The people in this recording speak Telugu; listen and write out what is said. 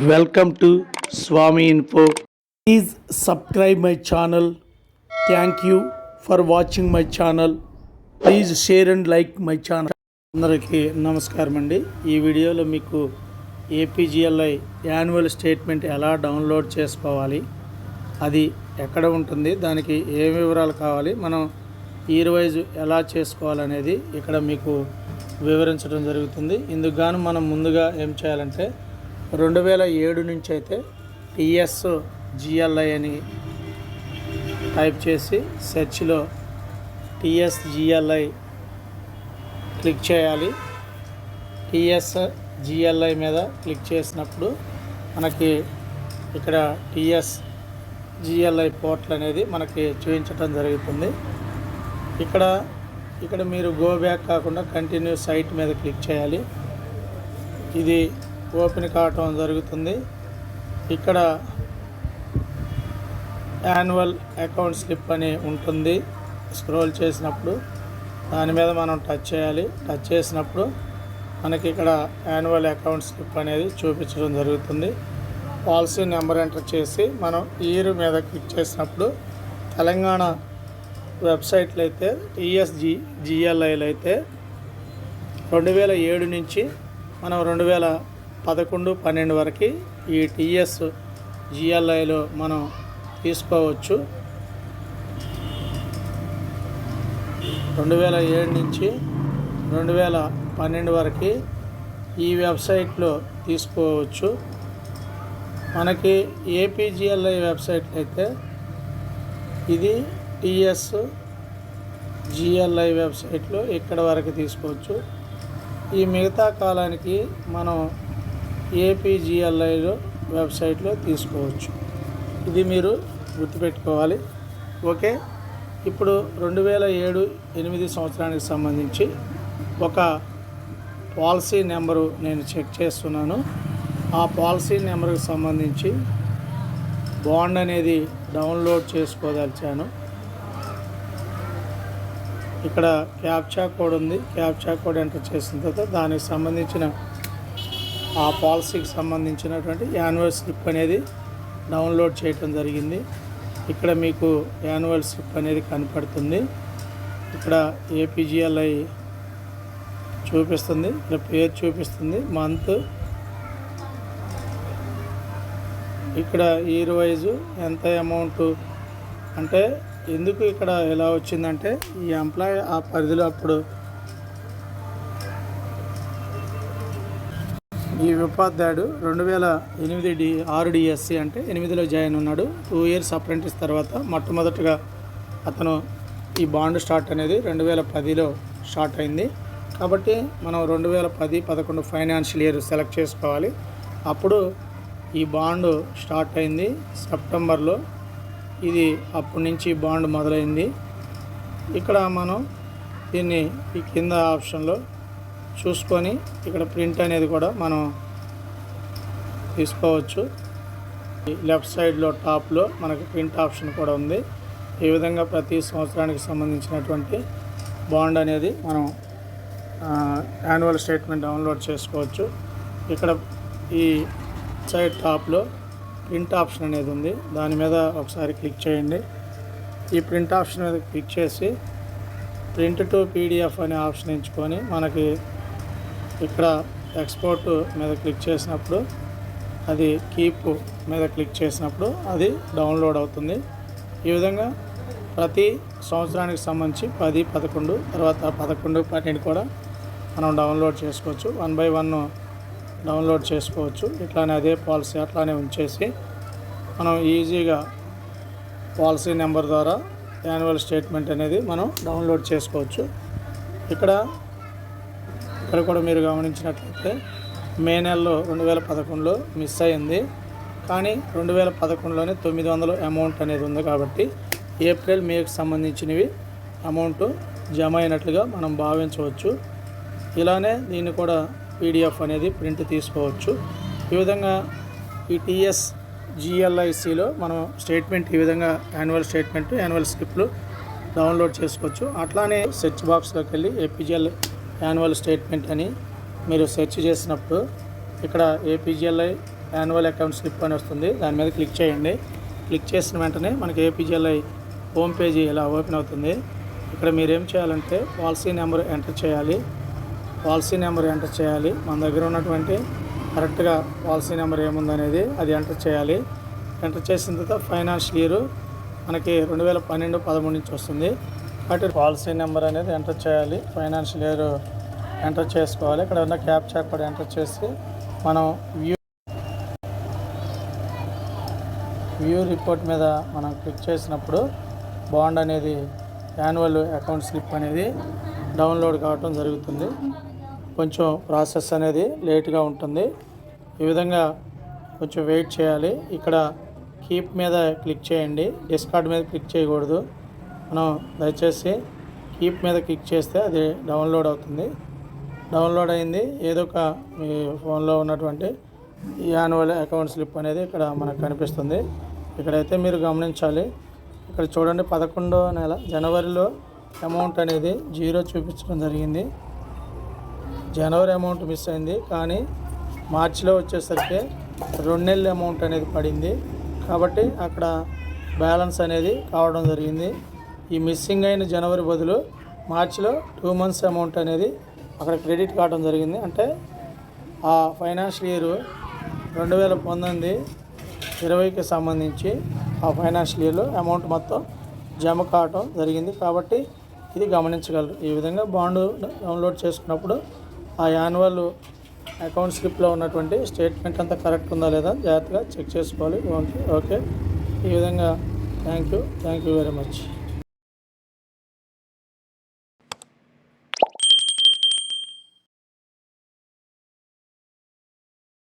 Welcome to Swami info. Please subscribe my channel thank you for watching my channel please share and like my channel అందరికీ నమస్కారం అండి. ఈ వీడియోలో మీకు ఏపీజిఎల్ఐ యాన్యువల్ స్టేట్మెంట్ ఎలా డౌన్లోడ్ చేసుకోవాలి అది ఎక్కడ ఉంటుంది దానికి ఏ వివరాలు కావాలి మనం ఇయర్ వైజ్ ఎలా చేసుకోవాలనేది ఇక్కడ మీకు వివరించడం జరుగుతుంది. ఇందుకు గాను మనం ముందుగా ఏం చేయాలంటే రెండు వేల ఏడు నుంచి అయితే టిఎస్ జిఎల్ఐ అని టైప్ చేసి సెర్చ్లో టిఎస్ జిఎల్ఐ క్లిక్ చేయాలి. టిఎస్ జిఎల్ఐ మీద క్లిక్ చేసినప్పుడు మనకి ఇక్కడ టిఎస్ జిఎల్ఐ పోర్టల్ అనేది మనకి చూపించడం జరుగుతుంది. ఇక్కడ ఇక్కడ మీరు గో బ్యాక్ కాకుండా కంటిన్యూ సైట్ మీద క్లిక్ చేయాలి. ఇది ఓపెన్ కావటం జరుగుతుంది. ఇక్కడ యాన్యువల్ అకౌంట్ స్లిప్ అని ఉంటుంది. స్క్రోల్ చేసినప్పుడు దాని మీద మనం టచ్ చేయాలి. టచ్ చేసినప్పుడు మనకి ఇక్కడ యాన్యువల్ అకౌంట్ స్లిప్ అనేది చూపించడం జరుగుతుంది. పాలసీ నెంబర్ ఎంటర్ చేసి మనం ఇయర్ మీద క్లిక్ చేసినప్పుడు తెలంగాణ వెబ్సైట్లు అయితే టీఎస్జి జిఎల్ఐలు అయితే రెండు వేల ఏడు నుంచి మనం రెండు వేల పదకొండు పన్నెండు వరకు ఈ టీఎస్ జిఎల్ఐలో మనం తీసుకోవచ్చు. రెండు వేల ఏడు నుంచి రెండు వేల పన్నెండు వరకు ఈ వెబ్సైట్లో తీసుకోవచ్చు. మనకి ఏపీజిఎల్ఐ వెబ్సైట్ అయితే ఇది టిఎస్ జిఎల్ఐ వెబ్సైట్లో ఇక్కడ వరకు తీసుకోవచ్చు. ఈ మిగతా కాలానికి మనం ఏపీజిఎల్ఐలో వెబ్సైట్లో తీసుకోవచ్చు. ఇది మీరు గుర్తుపెట్టుకోవాలి. ఓకే? ఇప్పుడు రెండు వేల ఏడు ఎనిమిది సంవత్సరానికి సంబంధించి ఒక పాలసీ నెంబరు నేను చెక్ చేస్తున్నాను. ఆ పాలసీ నెంబర్కి సంబంధించి బాండ్ అనేది డౌన్లోడ్ చేసుకోదలిచాను. ఇక్కడ క్యాప్చా కోడ్ ఉంది. క్యాప్చా కోడ్ ఎంటర్ చేసిన తర్వాత దానికి సంబంధించిన ఆ పాలసీకి సంబంధించినటువంటి యాన్యువల్ స్లిప్ అనేది డౌన్లోడ్ చేయటం జరిగింది. ఇక్కడ మీకు యాన్యువల్ స్లిప్ అనేది కనపడుతుంది. ఇక్కడ ఏపీజిఎల్ఐ చూపిస్తుంది. ఇక్కడ పేరు చూపిస్తుంది. మంత్. ఇక్కడ ఇయర్ వైజు ఎంత అమౌంట్? అంటే ఎందుకు ఇక్కడ ఎలా వచ్చిందంటే ఈ ఎంప్లాయ్ ఆ పరిధిలో అప్పుడు ఈ ఉపాధ్యాయుడు రెండు వేల ఎనిమిది డి ఆరు డిఎస్సి అంటే ఎనిమిదిలో జాయిన్ ఉన్నాడు. టూ ఇయర్స్ అప్రెంటిస్ తర్వాత మొట్టమొదటిగా అతను ఈ బాండ్ స్టార్ట్ అనేది రెండు వేల పదిలో స్టార్ట్ అయింది. కాబట్టి మనం రెండు వేల పది పదకొండు ఫైనాన్షియల్ ఇయర్ సెలెక్ట్ చేసుకోవాలి. అప్పుడు ఈ బాండ్ స్టార్ట్ అయింది సెప్టెంబర్లో. ఇది అప్పటి నుంచి బాండ్ మొదలైంది. ఇక్కడ మనం దీన్ని ఈ కింద ఆప్షన్లో చూసుకొని ఇక్కడ ప్రింట్ అనేది కూడా మనం తీసుకోవచ్చు. ఈ లెఫ్ట్ సైడ్లో టాప్లో మనకి ప్రింట్ ఆప్షన్ కూడా ఉంది. ఈ విధంగా ప్రతి సంవత్సరానికి సంబంధించినటువంటి బాండ్ అనేది మనం యాన్యువల్ స్టేట్మెంట్ డౌన్లోడ్ చేసుకోవచ్చు. ఇక్కడ ఈ సైడ్ టాప్లో ప్రింట్ ఆప్షన్ అనేది ఉంది. దాని మీద ఒకసారి క్లిక్ చేయండి. ఈ ప్రింట్ ఆప్షన్ మీద క్లిక్ చేసి ప్రింట్ టు పీడిఎఫ్ అనే ఆప్షన్ ఎంచుకొని మనకి ఇక్కడ ఎక్స్పోర్ట్ మీద క్లిక్ చేసినప్పుడు అది కీప్ మీద క్లిక్ చేసినప్పుడు అది డౌన్లోడ్ అవుతుంది. ఈ విధంగా ప్రతి సంవత్సరానికి సంబంధించి పది పదకొండు తర్వాత పదకొండు పన్నెండు కూడా మనం డౌన్లోడ్ చేసుకోవచ్చు. వన్ బై వన్ డౌన్లోడ్ చేసుకోవచ్చు. ఇట్లానే అదే పాలసీ అట్లానే ఉంచేసి మనం ఈజీగా పాలసీ నెంబర్ ద్వారా యాన్యువల్ స్టేట్మెంట్ అనేది మనం డౌన్లోడ్ చేసుకోవచ్చు. ఇక్కడ ఇక్కడ కూడా మీరు గమనించినట్లయితే మే నెలలో రెండు వేల పదకొండులో మిస్ అయింది. కానీ రెండు వేల పదకొండులోనే తొమ్మిది వందలు అమౌంట్ అనేది ఉంది కాబట్టి ఏప్రిల్ మేకు సంబంధించినవి అమౌంట్ జమ అయినట్లుగా మనం భావించవచ్చు. ఇలానే దీన్ని కూడా పీడిఎఫ్ అనేది ప్రింట్ తీసుకోవచ్చు. ఈ విధంగా ఈ టీఎస్ జిఎల్ఐసిలో మనం స్టేట్మెంట్ ఈ విధంగా యాన్యువల్ స్టేట్మెంట్ యాన్యువల్ స్లిప్లు డౌన్లోడ్ చేసుకోవచ్చు. అట్లానే సెర్చ్ బాక్స్లోకి వెళ్ళి ఏపీజీఎల్ యాన్యువల్ స్టేట్మెంట్ అని మీరు సెర్చ్ చేసినప్పుడు ఇక్కడ ఏపీజీఎల్ఐ యాన్యువల్ అకౌంట్ స్లిప్ అని వస్తుంది. దాని మీద క్లిక్ చేయండి. క్లిక్ చేసిన వెంటనే మనకి ఏపీజీఎల్ఐ హోమ్ పేజీ ఇలా ఓపెన్ అవుతుంది. ఇక్కడ మీరేం చేయాలంటే పాలసీ నెంబర్ ఎంటర్ చేయాలి. పాలసీ నెంబర్ ఎంటర్ చేయాలి. మన దగ్గర ఉన్నటువంటి కరెక్ట్గా పాలసీ నెంబర్ ఏముందనేది అది ఎంటర్ చేయాలి. ఎంటర్ చేసిన తర్వాత ఫైనాన్షియల్ ఇయర్ మనకి రెండు వేల పన్నెండు పదమూడు నుంచి వస్తుంది. అంటే పాలసీ నెంబర్ అనేది ఎంటర్ చేయాలి. ఫైనాన్షియల్ ఇయర్ ఎంటర్ చేసుకోవాలి. ఇక్కడ ఉన్న క్యాప్చా కూడా ఎంటర్ చేసి మనం వ్యూ వ్యూ రిపోర్ట్ మీద మనం క్లిక్ చేసినప్పుడు బాండ్ అనేది యాన్యువల్ అకౌంట్ స్లిప్ అనేది డౌన్లోడ్ కావటం జరుగుతుంది. కొంచెం ప్రాసెస్ అనేది లేట్గా ఉంటుంది. ఈ విధంగా కొంచెం వెయిట్ చేయాలి. ఇక్కడ కీప్ మీద క్లిక్ చేయండి. డిస్కార్డ్ మీద క్లిక్ చేయకూడదు. మనం దయచేసి కీప్ మీద క్లిక్ చేస్తే అది డౌన్లోడ్ అవుతుంది. డౌన్లోడ్ అయింది. ఏదో ఒక మీ ఫోన్లో ఉన్నటువంటి యాన్యువల్ అకౌంట్ స్లిప్ అనేది ఇక్కడ మనకు కనిపిస్తుంది. ఇక్కడైతే మీరు గమనించాలి. ఇక్కడ చూడండి పదకొండో నెల జనవరిలో అమౌంట్ అనేది జీరో చూపించడం జరిగింది. జనవరి అమౌంట్ మిస్ అయింది. కానీ మార్చిలో వచ్చేసరికి రెండు నెలల అమౌంట్ అనేది పడింది. కాబట్టి అక్కడ బ్యాలెన్స్ అనేది కావడం జరిగింది. ఈ మిస్సింగ్ అయిన జనవరి బదులు మార్చిలో టూ మంత్స్ అమౌంట్ అనేది అక్కడ క్రెడిట్ కావడం జరిగింది. అంటే ఆ ఫైనాన్షియల్ ఇయర్ రెండు వేల పంతొమ్మిది ఇరవైకి సంబంధించి ఆ ఫైనాన్షియల్ ఇయర్లో అమౌంట్ మొత్తం జమ కావటం జరిగింది. కాబట్టి ఇది గమనించగలరు. ఈ విధంగా బాండ్ డౌన్లోడ్ చేసుకున్నప్పుడు ఆ యాన్యువల్ అకౌంట్ స్లిప్లో ఉన్నటువంటి స్టేట్మెంట్ అంతా కరెక్ట్ ఉందా లేదా జాగ్రత్తగా చెక్ చేసుకోవాలి. Okay okay. ఈ విధంగా thank you thank you very much.